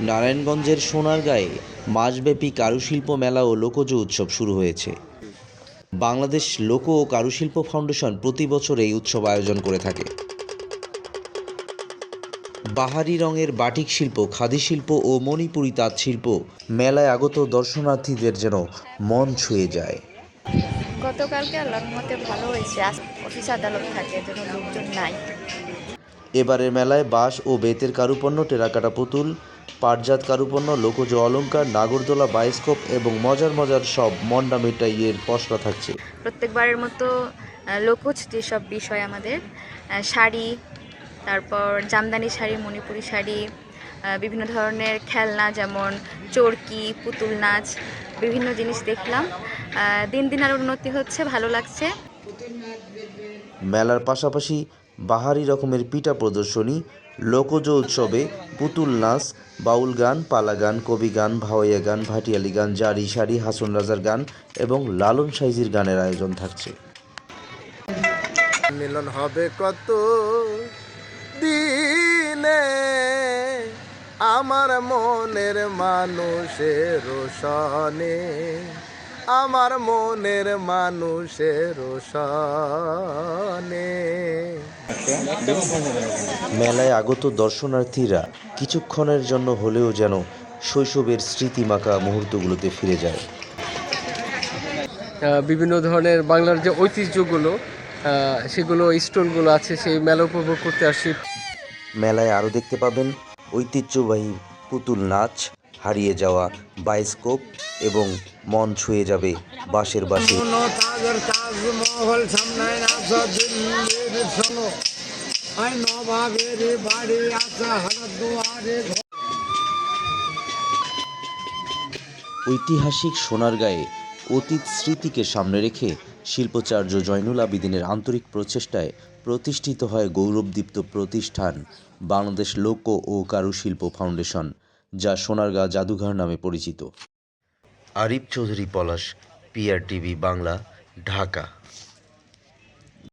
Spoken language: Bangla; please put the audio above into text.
নারায়ণগঞ্জের সোনারগাঁয়ে মাসব্যাপী কারুশিল্প মেলা ও লোকজ উৎসব শুরু হয়েছে। বাংলাদেশ লোক ও কারুশিল্প ফাউন্ডেশন প্রতি বছর এই উৎসব আয়োজন করে থাকে। বাহারি রঙের বাটিক শিল্প খাদি শিল্প ও মণিপুরি তাঁত শিল্প মেলায় আগত দর্শনার্থীদের যেন মন ছুঁয়ে যায়। গতকালকে আল্লাহর মতে ভালো হয়েছে। অফিস আদালত থাকে এজন্য লোকজন নাই। এবারের মেলায় বাঁশ ও বেতের কারুপণ্য টেরাকাটা পুতুল পাটজাত কারুপণ্য লোকজ অলংকার নাগরদোলা বায়োস্কোপ এবং মজার মজার সব মন্ডা মিঠাইয়ের পসরা থাকছে। প্রত্যেকবারের মতো লোকজ যেসব বিষয় আমাদের শাড়ি তারপর জামদানি শাড়ি মণিপুরি শাড়ি বিভিন্ন ধরনের খেলনা যেমন চরকি পুতুল নাচ বিভিন্ন জিনিস দেখলাম। দিন দিন আর উন্নতি হচ্ছে ভালো লাগছে। মেলার পাশাপাশি বাহারি রকমের পিঠা প্রদর্শনী লোকজ উৎসবে পুতুল নাচ, বাউল গান, পালা গান, কবি গান, ভাওয়াইয়া গান, ভাটিয়ালি গান, জারি সারি, হাসন রাজার গান এবং লালন সাইজির গানের আয়োজন থাকছে। মিলন হবে কত দিনে? আমার মনের মানুষের সনে আমার মনের মানুষের মেলায় আগত দর্শনার্থীরা কিছুক্ষণের জন্য হলেও যেন শৈশবের স্মৃতিমাখা মুহূর্তগুলোতে ফিরে যায়। বিভিন্ন ধরনের বাংলার যে ঐতিহ্যগুলো সেগুলো স্টোনগুলো আছে সেই মেলা উপভোগ করতে আসি। মেলায় আরও দেখতে পাবেন ঐতিহ্যবাহী পুতুল নাচ হারিয়ে যাওয়া বায়োস্কোপ এবং মন ছুঁয়ে যাবে আছে হাজারদুয়ারে ঐতিহাসিক সোনারগাঁয়ে অতীত স্মৃতিকে সামনে রেখে শিল্পচার্য জয়নুল আবিদিনের আন্তরিক প্রচেষ্টায় প্রতিষ্ঠিত হয় গৌরবদীপ্ত প্রতিষ্ঠান বাংলাদেশ লোক ও কারুশিল্প ফাউন্ডেশন, যা সোনারগাঁ জাদুঘর নামে পরিচিত। আরিফ চৌধুরী পলাশ পিআরটিভি বাংলা ঢাকা।